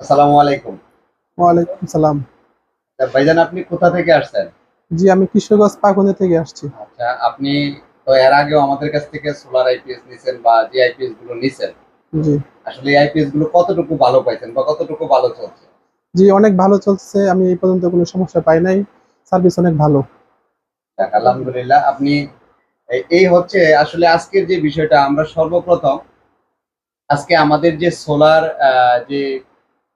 আসসালামু আলাইকুম। ওয়ালাইকুম সালাম। ভাইজান আপনি কোথা থেকে আসছেন? জি আমি কিশোরগঞ্জ পাকুন্দি থেকে আসছি। আচ্ছা আপনি তো এর আগেও আমাদের কাছ থেকে সোলার আইপিএস নিছেন বা যে আইপিএসগুলো নিছেন। জি। আসলে আইপিএসগুলো কতটুকু ভালো পাইছেন বা কতটুকু ভালো চলছে? জি অনেক ভালো চলছে। আমি এই পর্যন্ত কোনো সমস্যা পাই নাই। সার্ভিস অনেক ভালো। আলহামদুলিল্লাহ আপনি এই- এই হচ্ছে আসলে আজকের যে বিষয়টা আমরা সর্বপ্রথম আজকে আমাদের যে সোলার যে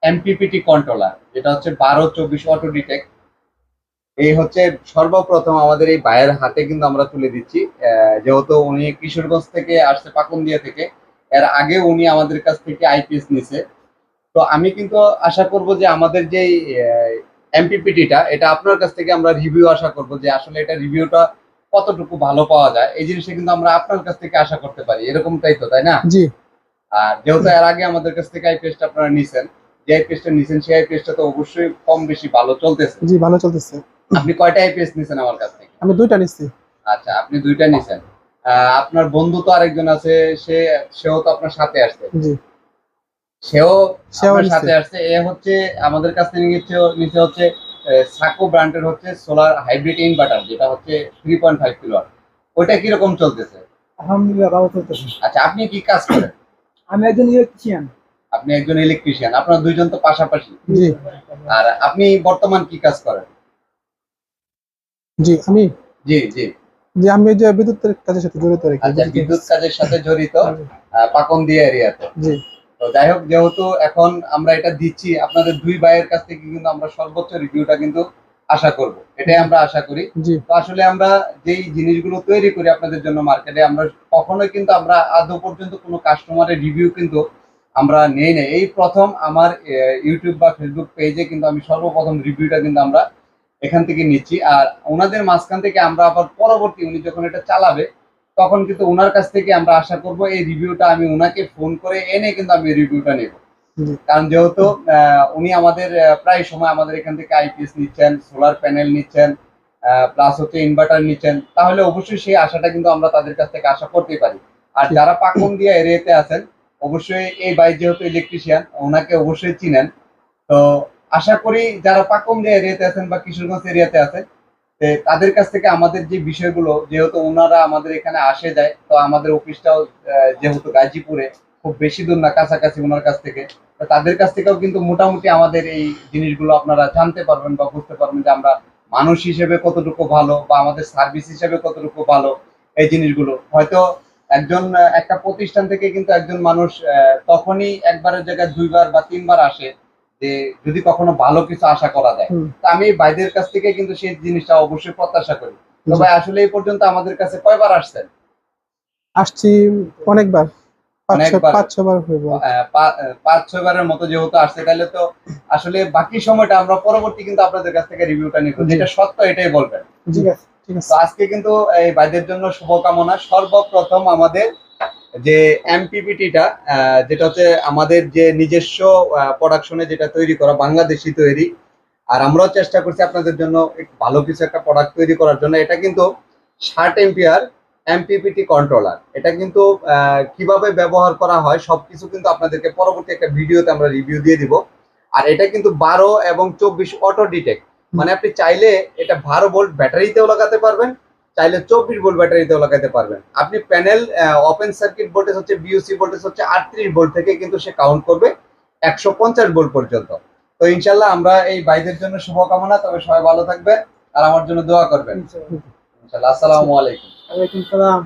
এমপিপিটি কন্ট্রোলার যেটা হচ্ছে বারো চব্বিশ অটো ডিটেক্ট এই হচ্ছে সর্বপ্রথম আমাদের এই ভাইয়ের হাতে কিন্তু আমরা তুলে দিচ্ছি। যেহেতু উনি কিশোরগঞ্জ থেকে আসছে পাকুন্দিয়া থেকে এর আগে উনি আমাদের কাছ থেকে আইপিএস নিছে। তো আমি কিন্তু আশা করব যে আমাদের যে এমপিপিটিটা এটা আপনার কাছ থেকে আমরা রিভিউ আশা করব যে আসলে এটা রিভিউটা কতটুকু ভালো পাওয়া যায়। এই জিনিসটা কিন্তু আমরা আপনার কাছ থেকে আশা করতে পারি। এরকমটাই তো তাই না? জি। আর যেহেতু এর আগে আমাদের কাছ থেকে আইপিএসটা আপনারা নিছেন যে আইপিএসটা নিছেন সেই আইপিএসটা তো অবশ্যই কম বেশি ভালো চলতেছে। জি ভালো চলতেছে। আপনি কয়টা আইপিএস নিছেন আমার কাছ থেকে? আমি দুইটা আচ্ছা আপনি দুইটা নিছেন। আপনার বন্ধু তো আরেকজন আছে সে সেও তো আপনার সাথে আসছে। জি। সেও সাথে আসছে। এ হচ্ছে আমাদের কাছ থেকে নিচ্ছে নিচে হচ্ছে সাকো ব্র্যান্ডের হচ্ছে সোলার হাইব্রিড ইনভার্টার যেটা হচ্ছে থ্রি পয়েন্ট ফাইভ কিলো ওইটা কীরকম চলতেছে? আলহামদুলিল্লাহ ভালো চলতেছে। আচ্ছা আপনি কি কাজ করেন? আমি একজন ইলেকট্রিশিয়ান আপনি একজন ইলেকট্রিশিয়ান আপনার দুইজন তো পাশাপাশি। আর আপনি বর্তমান কি কাজ করেন? জি আমি? জি জি। জি আমি যে বিদ্যুতের কাজের সাথে জড়িত আচ্ছা বিদ্যুৎ কাজের সাথে জড়িত পাকন্দিয়া এরিয়াতে। জি। তো যাই হোক যেহেতু এখন আমরা এটা দিচ্ছি আপনাদের দুই ভাইয়ের কাছ থেকে কিন্তু আমরা সর্বোচ্চ রিভিউটা কিন্তু আশা করব। এটাই আমরা আশা করি। তো আসলে আমরা যেই জিনিসগুলো তৈরি করি আপনাদের জন্য মার্কেটে আমরা কখনোই কিন্তু আমরা আদৌ পর্যন্ত কোনো কাস্টমারের রিভিউ কিন্তু আমরা নেই না এই প্রথম আমার ইউটিউব বা ফেসবুক পেজে কিন্তু আমি সর্বপ্রথম রিভিউটা কিন্তু আমরা এখান থেকে নিচ্ছি। আর ওনাদের মাঝখান থেকে আমরা আবার পরবর্তী উনি যখন এটা চালাবে তখন কিন্তু ওনার কাছ থেকে আমরা আশা করব এই রিভিউটা আমি ওনাকে ফোন করে এনে কিন্তু আমি রিভিউটা নেব। কারণ যেহেতু উনি আমাদের প্রায় সময় আমাদের এখান থেকে আইপিএস নিচ্ছেন সোলার প্যানেল নিচ্ছেন প্লাস হচ্ছে ইনভার্টার নিচ্ছেন। তাহলে অবশ্যই সেই আশাটা কিন্তু আমরা তাদের কাছ থেকে আশা করতেই পারি। আর যারা পাকুন দিয়া এরিয়াতে আছেন অবশ্যই এই ভাই যেহেতু ইলেকট্রিশিয়ান ওনাকে অবশ্যই চিনেন। তো আশা করি যারা পাকুন দিয়া এরিয়াতে আছেন বা কিশোরগঞ্জ এরিয়াতে আছেন তাদের কাছ থেকে আমাদের যে বিষয়গুলো, যেহেতু ওনারা আমাদের এখানে আসে যায়, তো আমাদের অফিসটাও যেহেতু গাজীপুরে, খুব বেশি দূর না, কাছাকাছি ওনার কাছ থেকে। তাদের কাছ থেকেও কিন্তু মোটামুটি আমাদের এই জিনিসগুলো আপনারা জানতে পারবেন বা বুঝতে পারবেন যে আমরা মানুষ হিসেবে কতটুকু ভালো বা আমাদের সার্ভিস হিসেবে কতটুকু ভালো এই জিনিসগুলো। হয়তো একজন একটা প্রতিষ্ঠান থেকে কিন্তু একজন মানুষ তখনই একবারের জায়গায় দুইবার বা তিনবার আসে যে যদি কখনো ভালো কিছু আশা করা যায়। তো আমি এই ভাইদের কাছ থেকে কিন্তু সেই জিনিসটা অবশ্যই প্রত্যাশা করি। তো ভাই আসলে এই পর্যন্ত আমাদের কাছে কয়বার আসছেন? আসছি অনেকবার। পাঁচ ছবার পাঁচ মতো যেহেতু আসছে তাহলে তো আসলে বাকি সময়টা আমরা পরবর্তী কিন্তু আপনাদের কাছ থেকে রিভিউটা নিব। যেটা সত্য এটাই বলবেন। ঠিক আছে। আজকে কিন্তু এই ভাইদের জন্য শুভকামনা। সর্বপ্রথম আমাদের যে এমপিপিটিটা যেটা হচ্ছে আমাদের যে নিজস্ব প্রোডাকশনে যেটা তৈরি করা, বাংলাদেশি তৈরি। আর আমরাও চেষ্টা করছি আপনাদের জন্য ভালো কিছু একটা প্রোডাক্ট তৈরি করার জন্য। এটা কিন্তু ষাট এম্পিয়ার এমপিপিটি কন্ট্রোলার এটা কিন্তু কীভাবে ব্যবহার করা হয়, সবকিছু কিন্তু আপনাদেরকে পরবর্তী একটা ভিডিওতে আমরা রিভিউ দিয়ে দিব। আর এটা কিন্তু বারো এবং চব্বিশ অটো ডিটেক্ট মানে আপনি চাইলে এটা বারো ভোল্ট ব্যাটারিতেও লাগাতে পারবেন চাইলে চব্বিশ ভোল্ট ব্যাটারিতেও লাগাতে পারবেন। আপনি প্যানেল ওপেন সার্কিট ভোল্টেজ হচ্ছে বিওসি ভোল্টেজ হচ্ছে আটত্রিশ ভোল্ট থেকে কিন্তু সে কাউন্ট করবে একশো পঞ্চাশ ভোল্ট পর্যন্ত। তো ইনশাল্লাহ আমরা এই ভাইদের জন্য শুভকামনা তবে সবাই ভালো থাকবেন আর আমার জন্য দোয়া করবেন। ইনশাল্লাহ আসসালামু আলাইকুম। ওয়ালাইকুম সালাম।